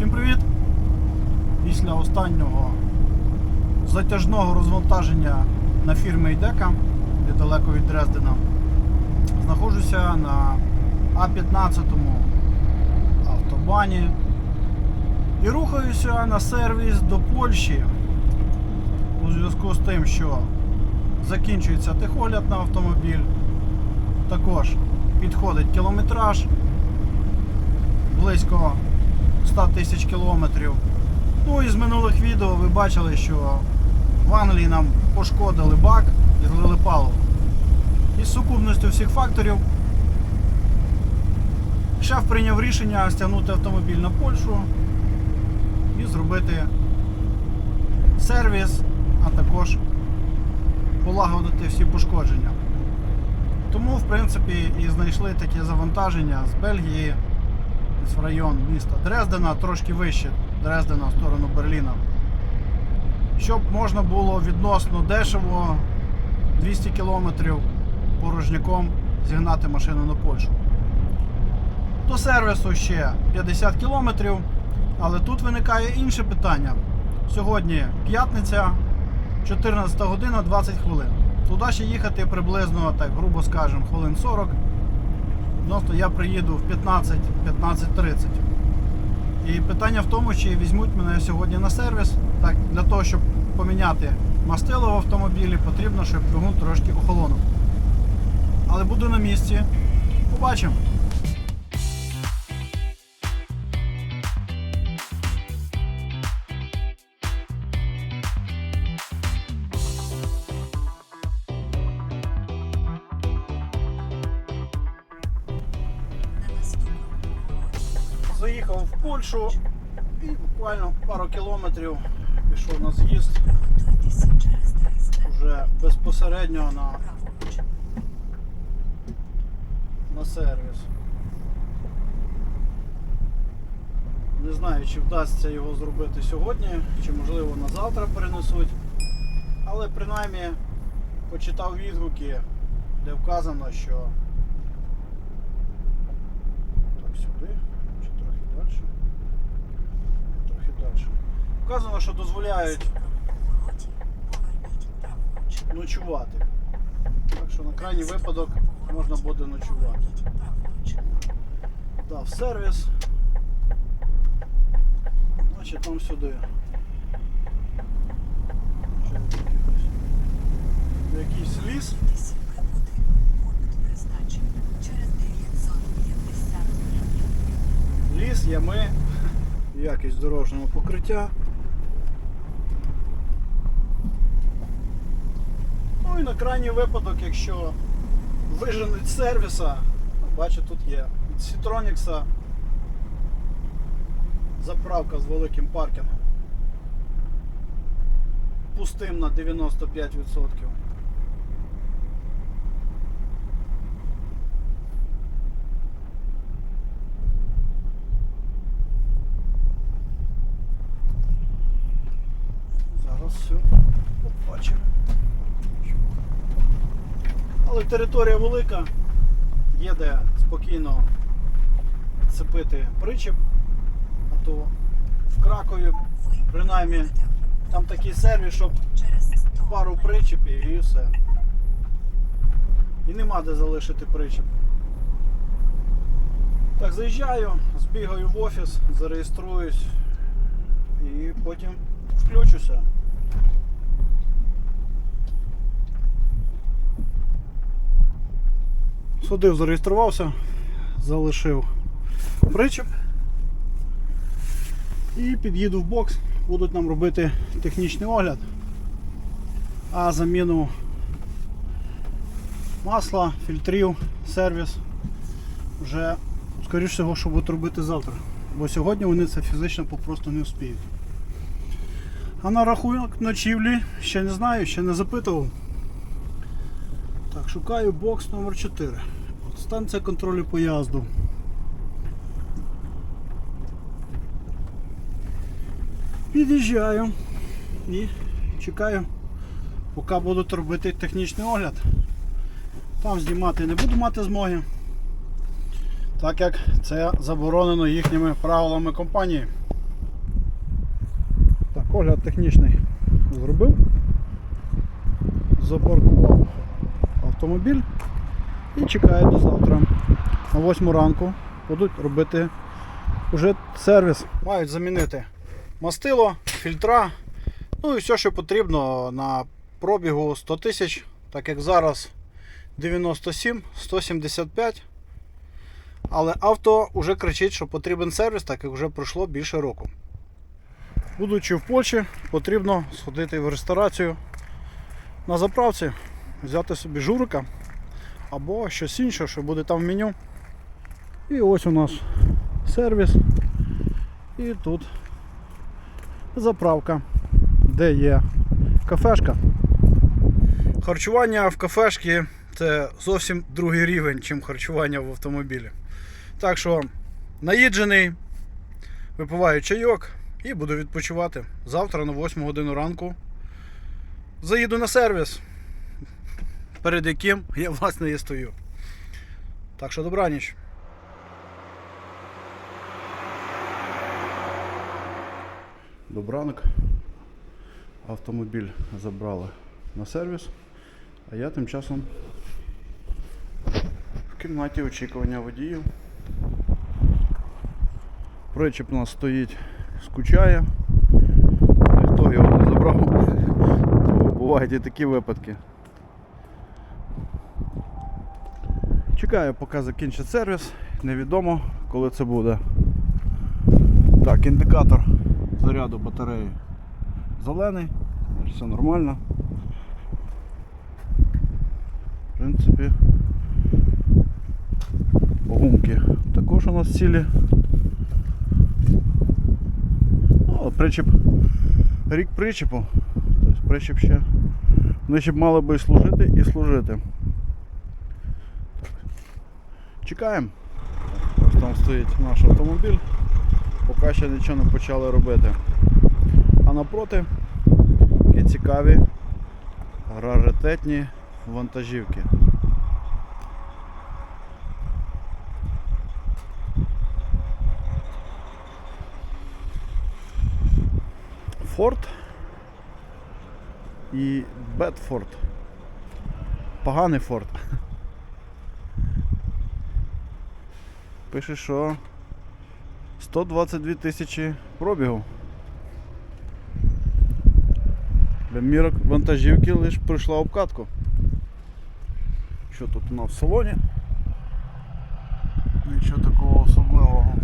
Всім привіт! Після останнього затяжного розвантаження на фірмі Ідека недалеко від Дрездена знаходжуся на А15 автобані і рухаюся на сервіс до Польщі у зв'язку з тим, що закінчується техогляд на автомобіль. Також підходить кілометраж близько 100 тисяч кілометрів. Ну і з минулих відео ви бачили, що в Англії нам пошкодили бак і злили паливо. Із сукупністю всіх факторів шеф прийняв рішення стягнути автомобіль на Польщу і зробити сервіс, а також полагодити всі пошкодження. Тому, в принципі, і знайшли таке завантаження з Бельгії, в район міста Дрездена, трошки вище Дрездена в сторону Берліна. Щоб можна було відносно дешево 200 кілометрів порожняком зігнати машину на Польщу. До сервісу ще 50 кілометрів, але тут виникає інше питання. Сьогодні п'ятниця, 14 година 20 хвилин. Туди ще їхати приблизно, так грубо скажемо, хвилин 40. Відносно я приїду в 15-15.30. І питання в тому, чи візьмуть мене сьогодні на сервіс. Так, для того, щоб поміняти мастило в автомобілі, потрібно, щоб двигун трошки охолонув. Але буду на місці. Побачимо. Заїхав в Польщу і буквально пару кілометрів пішов на з'їзд вже безпосередньо на, на сервіс. Не знаю, чи вдасться його зробити сьогодні, чи можливо на завтра перенесуть. Але принаймні почитав відгуки, де вказано, що так сюди, чи трохи далі. Трохи далі. Вказано, що дозволяють ночувати. Так що на крайній випадок можна буде ночувати. Дав сервіс. Значить там сюди. Якийсь, ліс. Ліс, ями, якість дорожнього покриття. Ну і на крайній випадок, якщо виженуть сервіса, бачу, тут є від Citronics заправка з великим паркінгом. Пустим на 95%. Зараз все побачимо. Але територія велика, є де спокійно цепити причіп, а то в Кракові, принаймні, там такий сервіс, щоб пару причепів і все. І нема де залишити причіп. Так, заїжджаю, збігаю в офіс, зареєструюсь і потім включуся. Сходив, зареєструвався, залишив причеп і під'їду в бокс, будуть нам робити технічний огляд, а заміну масла, фільтрів, сервіс вже, скоріш всього, що будуть робити завтра, бо сьогодні вони це фізично попросту не вспіють. А на рахунок ночівлі ще не знаю, ще не запитував. Так, шукаю бокс номер 4 От Станція контролю поїзду. Під'їжджаю і чекаю, поки будуть робити технічний огляд. Там знімати не буду мати змоги, так як це заборонено їхніми правилами компанії. Огляд технічний зробив. Запаркував автомобіль і чекаю до завтра. На 8 ранку будуть робити вже сервіс. Мають замінити мастило, фільтра, ну і все, що потрібно на пробігу 100 тисяч, так як зараз 97, 175. Але авто вже кричить, що потрібен сервіс, так як вже пройшло більше року. Будучи в Польщі, потрібно сходити в ресторацію на заправці, взяти собі журика або щось інше, що буде там в меню. І ось у нас сервіс. І тут заправка, де є кафешка. Харчування в кафешці це зовсім другий рівень, чим харчування в автомобілі. Так що наїджений, випиваю чайок і буду відпочивати. Завтра на 8 годину ранку заїду на сервіс, перед яким я власне і стою. Так що добраніч. Добранок. Автомобіль забрали на сервіс, а я тим часом в кімнаті очікування водіїв. Причіп у нас стоїть, скучає. Ніхто його не забрав. Бувають і такі випадки. Чекаю, поки закінчить сервіс. Невідомо, коли це буде. Так, індикатор заряду батареї зелений, все нормально. В принципі, гумки також у нас цілі. Ну, причіп, рік причіпу. Тобто причіп ще. Вони ще б мали би і служити і служити. Чекаємо. Ось там стоїть наш автомобіль. Поки ще нічого не почали робити. А напроти такі цікаві раритетні вантажівки. Форд і Бетфорд. Поганий Форд. Пише, що 122 тисячі пробігу. Для мірок вантажівки лише пройшла обкатку. Що тут у нас в салоні? Нічого такого особливого.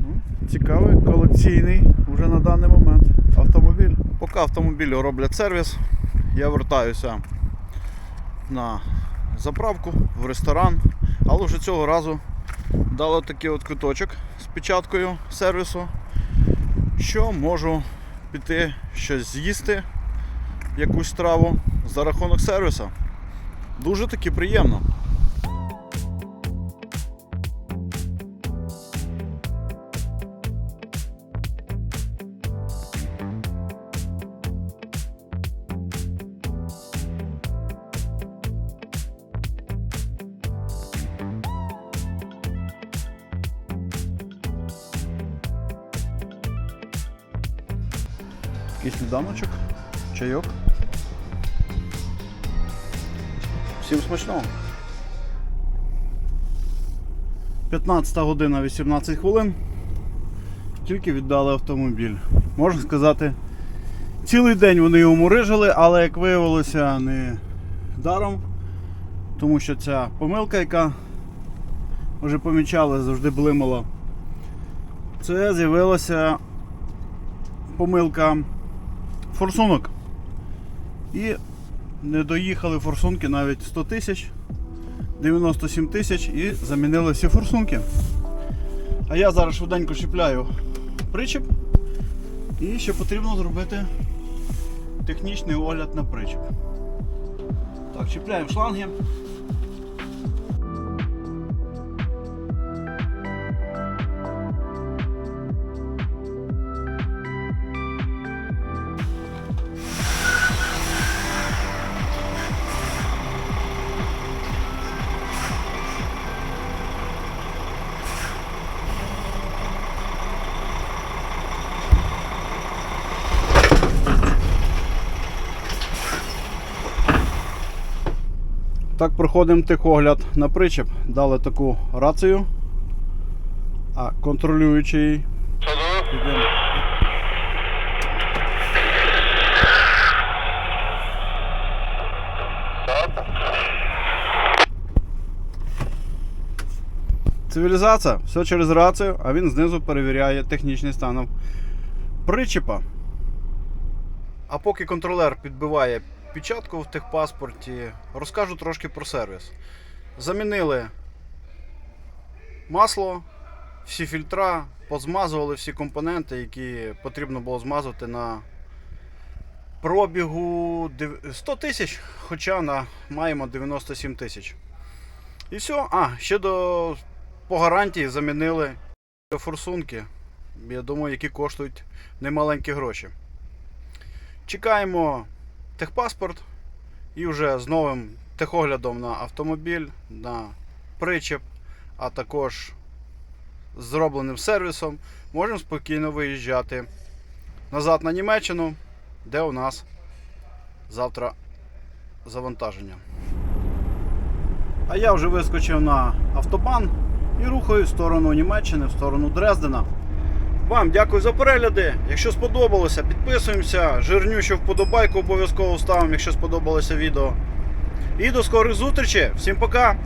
Ну, Цікавий колекційний вже на даний момент автомобіль. Поки автомобілю роблять сервіс, я вертаюся на заправку в ресторан, але вже цього разу дали такий от квиточок з печаткою сервісу, що можу піти щось з'їсти, якусь траву за рахунок сервісу. Дуже таки приємно. Такий сніданочок, чайок. Всім смачного. 15 година 18 хвилин. Тільки віддали автомобіль. Можна сказати, цілий день вони його мурижили, але як виявилося, не даром. Тому що ця помилка, яка вже помічали, завжди блимала. Це з'явилася помилка форсунок. І не доїхали форсунки навіть 100 тисяч, 97 тисяч і замінили всі форсунки. А я зараз швиденько чіпляю причіп і ще потрібно зробити технічний огляд на причіп. Так, чіпляємо шланги. Так, проходимо техогляд на причеп. Дали таку рацію, а контролюючий. піде- Цивілізація, все через рацію, а він знизу перевіряє технічний стан причепа. А поки контролер підбиває печатку в техпаспорті, розкажу трошки про сервіс. Замінили масло, всі фільтра, позмазували всі компоненти, які потрібно було змазувати на пробігу 100 тисяч, хоча на, маємо 97 тисяч. І все. А, ще до по гарантії замінили форсунки. Я думаю, які коштують немаленькі гроші. Чекаємо техпаспорт і вже з новим техоглядом на автомобіль, на причеп, а також зробленим сервісом можемо спокійно виїжджати назад на Німеччину, де у нас завтра завантаження. А я вже вискочив на автобан і рухаю в сторону Німеччини, в сторону Дрездена. Вам дякую за перегляди. Якщо сподобалося, підписуємося. Жирнющу вподобайку обов'язково ставимо, якщо сподобалося відео. І до скорих зустрічей. Всім пока!